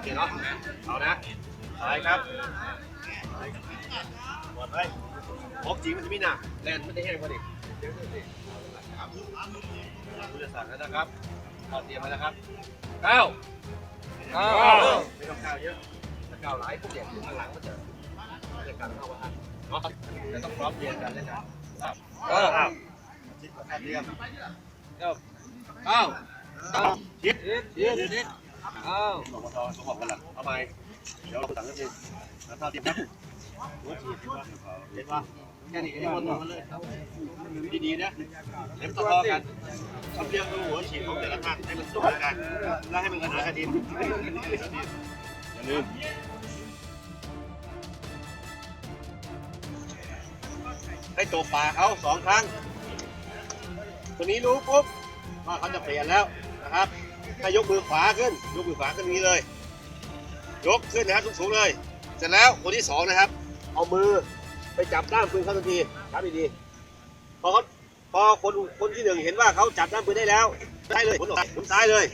โอเคเนาะเอานะไปครับหมดเลยของจริงมันจะไม่หนักแลนมันจะแห้งกว่าดิเดี๋ยวสิผู้จะสั่งแล้วนะครับเอาเตรียมไว้นะครับเก้าเก้าไม่ต้องก้าวเยอะถ้าก้าวหลายพวกเด็กอยู่ข้างหลังก็จะไม่ได้การเข้ามาทันเนาะแต่ต้องพร้อมเรียนกันเลยนะครับเก้าอ้าวชิดกับเรียมเก้าเก้าเก้าชิดชิดชิด ชิดเก้าหลวงพ่อทองเขาบอกกันหลังเอาไปเดี๋ยวเราสั่งกันเองแล้วถ้าเตรียมครับหัวฉีดเห็นปะแค่นี้ก็ยังวนต่อกันเลยดีๆนะเล็มต่อกันทำเรียงดูหัวฉีดของแต่ละท่านให้มันตรงกันแล้วให้มันกระหน่ำกระดินอย่าลืมให้ตัวปลาเขาสองครั้งตัวนี้รู้ปุ๊บว่าเขาจะเปลี่ยนแล้วนะครับ ให้ยกมือขวาขึ้น ยกมือขวาขึ้นนี้เลย ยกขึ้นนะครับสูงๆเลย เสร็จแล้วคนที่สองนะครับ เอามือไปจับด้ามปืนเขาทันทีจับดีๆพอเขาพอคนคนที่หนึ่งเห็นว่าเขาจับด้ามปืนได้แล้วได้เลยหมุนออกหมุนซ้ายเลย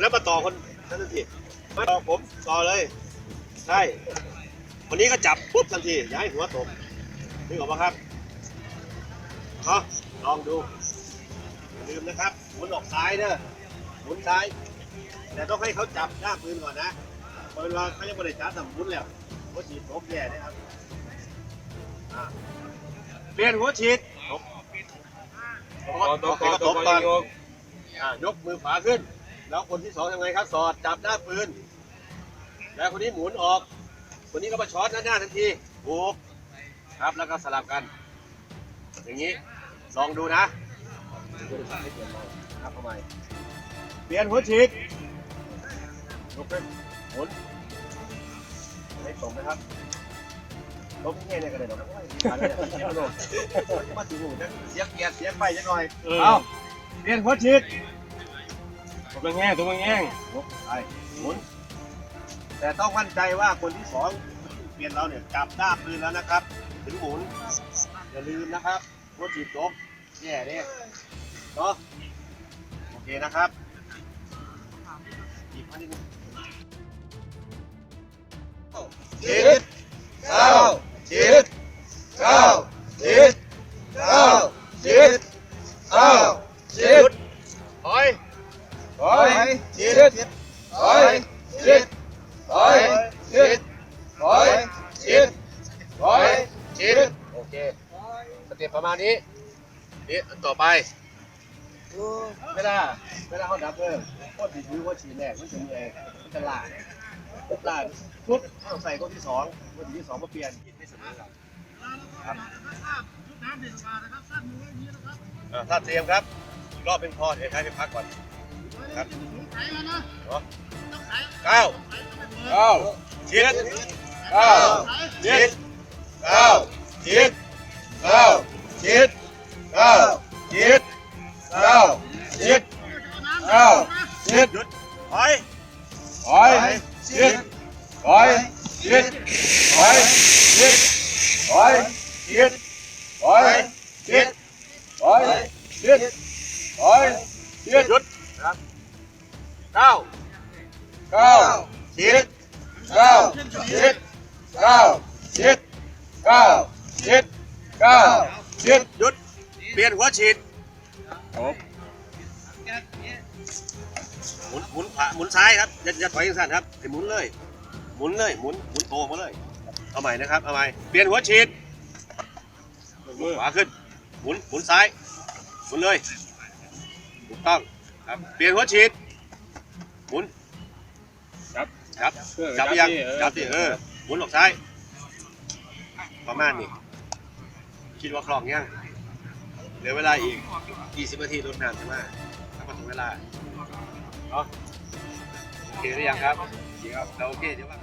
แล้วมาต่อคนทันทีมาต่อผมต่อเลยใช่คนนี้ก็จับปุ๊บทันทีอย่าให้หัวตกนึกออกปะครับเนาลองดูอย่าลืมนะครับหมุนออกซ้ายเด้อหมุนซ้าย แต่ต้องให้เขาจับด้ามปืนก่อนนะเพราะเวลาเขายังไม่ได้จับแต่หมุนแล้วหัวฉีดตบแย่นะครับอะเปลี่ยนหัวฉีดตบต่อต่อต่อตต่อบก่อนอะยกมือขวาขึ้น แล้วคนที่สองทำไงครับสอดจับด้ามปืน แล้วคนนี้หมุนออกคนนี้ก็มาช็อตหน้าหน้าทันทีถูกครับแล้วก็สลับกัน อย่างนี้ลองดูนะ ครับทำไมเปลี่ยนหัวฉีด ยกขึ้นหมุนให้ตรงนะครับลบง่ายๆเนี่ยก็ได้หรอกมาถึงหูนะเสียงเกียร์เสียงไปจะหน่อยเอาเปลี่ยนหัวฉีดตัวเป็นแง่ตัวเป็นแง่ไปหมุน แต่ต้องมั่นใจว่าคนที่สองเปลี่ยนเราเนี่ยจับด้ามปืนแล้วนะครับ ถึงหมุนอย่าลืมนะครับหัวฉีดจบแย่เนี่ยเนาะโอเคนะครับหยิบมานิด นึงฉีดเก้าฉีดเก้าฉีดเก้าฉีดเก้าฉีดถอยถอยฉีดถอยชิดถอยชิดถอยชิดถอยฉีดโอเคสเต็ปประมาณนี้นี่อันต่อไปเวลาเวลาเขาดับเพิ่มก็ติดมือว่าฉีดแรกมันจะมีไอ้มันจะลา ดลาดปุ๊บต้องใส่ก้นที่สองก้นที่สองมาเปลี่ยนไม่เสมอกันครับอ่าถ้าเตรียมครับอีกรอบเป็นพอเดี๋ยวใช้ไปพักก่อนครับเนาะเก้าเก้าฉีดเก้าฉีดเก้าฉีดเก้าฉีดเก้าฉีดเก้าฉีดเก้าฉีดหยุดถอยถอย ชิดถอยชิดถอยชิดถอยชิดถอยชิดถอยชิดถอยชิดหยุดนะครับเก้าเก้าฉีดเก้าชิดเก้าชิดเก้าชิดเก้าชิดหยุดเปลี่ยนหัวฉีดจบ หมุนหมุนขวาหมุนซ้ายครับอย่าอย่าถอยสั้นครับให้หมุนเลย หมุนเลยหมุนหมุนโตมาเลย เอาใหม่นะครับเอาใหม่เปลี่ยนหัวฉีดมือขวาขึ้น หมุนหมุนซ้าย หมุนเลยถูกต้องครับเปลี่ยนหัวฉีดหมุนจับจับเออจับไปยังจัจับบดิดิเอเอออหมุนออกซ้ายประมาณนี้คิดว่าคล่องยังเหลือเวลาอีก 20 นาทีรถน้ำใช่ไหมถ้ามา ถึงเวลาเนาะโอเคหรือยังครับโอเคครับเราโอเคเดี๋ยวว่า